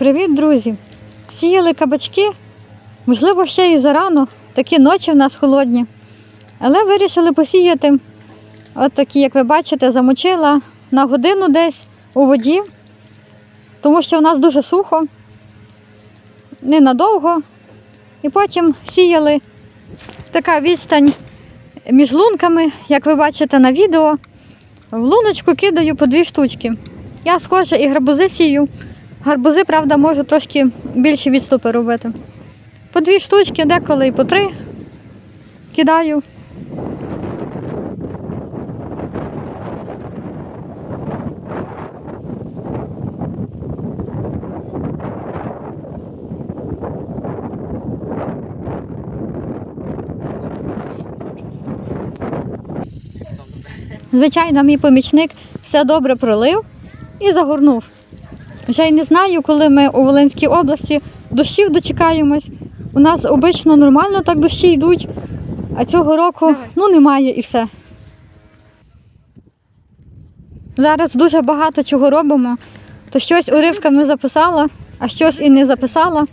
Привіт, друзі! Сіяли кабачки, можливо, ще і зарано, такі ночі в нас холодні. Але вирішили посіяти, от такі, як ви бачите, замочила на годину десь у воді, тому що у нас дуже сухо, ненадовго. І потім сіяли така відстань між лунками, як ви бачите на відео. В луночку кидаю по дві штучки. Я схоже і гарбузи сію. Гарбузи, правда, можу трошки більші відступи робити. По дві штучки, деколи і по три кидаю. Звичайно, мій помічник все добре пролив і загорнув. Вже й не знаю, коли ми у Волинській області дощів дочекаємось. У нас обично нормально так дощі йдуть, а цього року ну немає і все. Зараз дуже багато чого робимо, то щось уривками записала, а щось і не записала,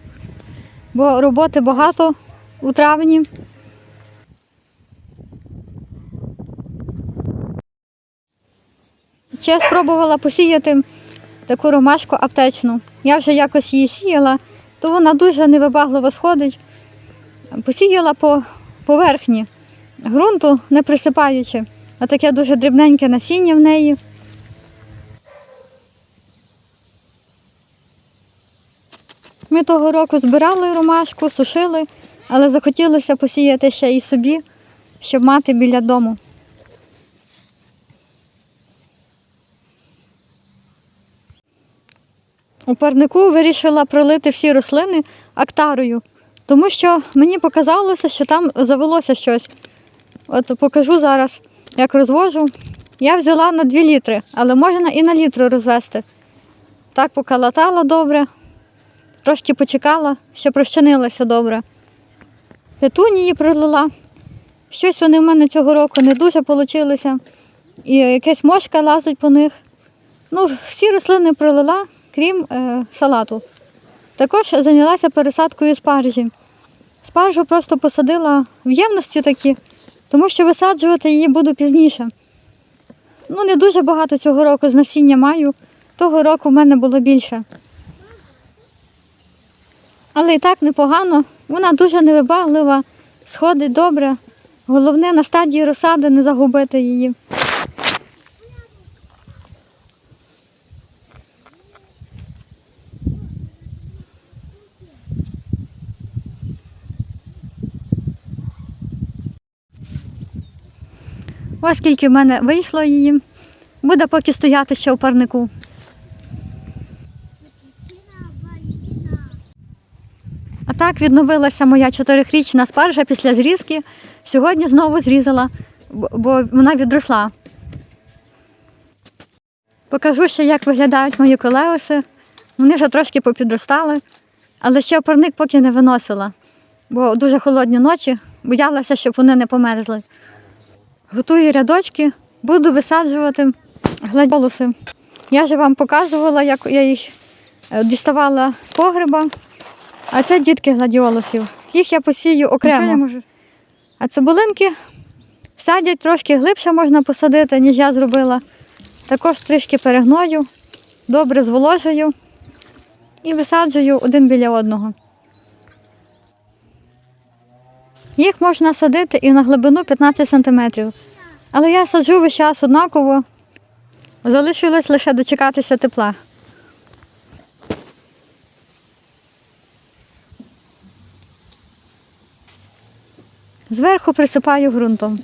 бо роботи багато у травні. Ще спробувала посіяти таку ромашку аптечну. Я вже якось її сіяла, то вона дуже невибагливо сходить. Посіяла по поверхні ґрунту, не присипаючи, а таке дуже дрібненьке насіння в неї. Ми того року збирали ромашку, сушили, але захотілося посіяти ще і собі, щоб мати біля дому. У парнику вирішила пролити всі рослини актарою, тому що мені показалося, що там завелося щось. От покажу зараз, як розвожу. Я взяла на 2 літри, але можна і на літру розвести. Так покалатала добре, трошки почекала, щоб розчинилося добре. Петунії пролила. Щось вони в мене цього року не дуже вийшло. І якась мошка лазить по них. Ну, всі рослини пролила, крім е, салату. Також зайнялася пересадкою спаржі. Спаржу просто посадила в ємності такі, тому що висаджувати її буду пізніше. Ну, не дуже багато цього року з насіння маю, того року в мене було більше. Але і так непогано, вона дуже невибаглива, сходить добре. Головне на стадії розсади не загубити її. Ось скільки в мене вийшло її. Буде поки стояти ще у парнику. А так відновилася моя чотирирічна спаржа після зрізки. Сьогодні знову зрізала, бо- вона відросла. Покажу ще, як виглядають мої колеоси. Вони вже трошки попідростали, але ще парник поки не виносила, бо дуже холодні ночі, боялася, щоб вони не померзли. Готую рядочки, буду висаджувати гладіолуси. Я вже вам показувала, як я їх е, діставала з погреба. А це дітки гладіолусів. Їх я посію окремо. А цибулинки садять трошки глибше можна посадити, ніж я зробила. Також трішки перегною, добре зволожую і висаджую один біля одного. Їх можна садити і на глибину 15 см. Але я саджу весь час однаково. Залишилось лише дочекатися тепла. Зверху присипаю ґрунтом.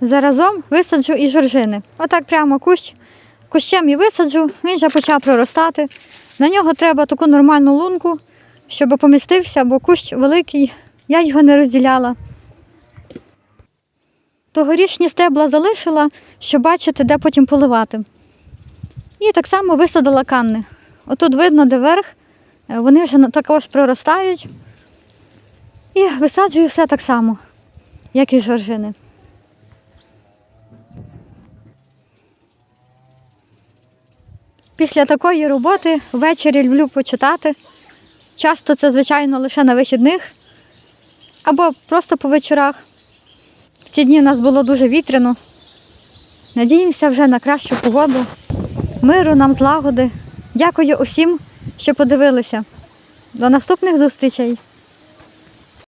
Заразом висаджу і жоржини. Отак прямо кущ. Кущем і висаджу, він вже почав проростати. На нього треба таку нормальну лунку, щоб помістився, бо кущ великий, я його не розділяла. Тогорічні стебла залишила, щоб бачити, де потім поливати. І так само висадила канни. Отут видно, де верх, вони вже також проростають. І висаджую все так само, як і жоржини. Після такої роботи ввечері люблю почитати. Часто це, звичайно, лише на вихідних або просто по вечорах. В ці дні у нас було дуже вітряно. Надіємося вже на кращу погоду. Миру нам злагоди. Дякую усім, що подивилися. До наступних зустрічей!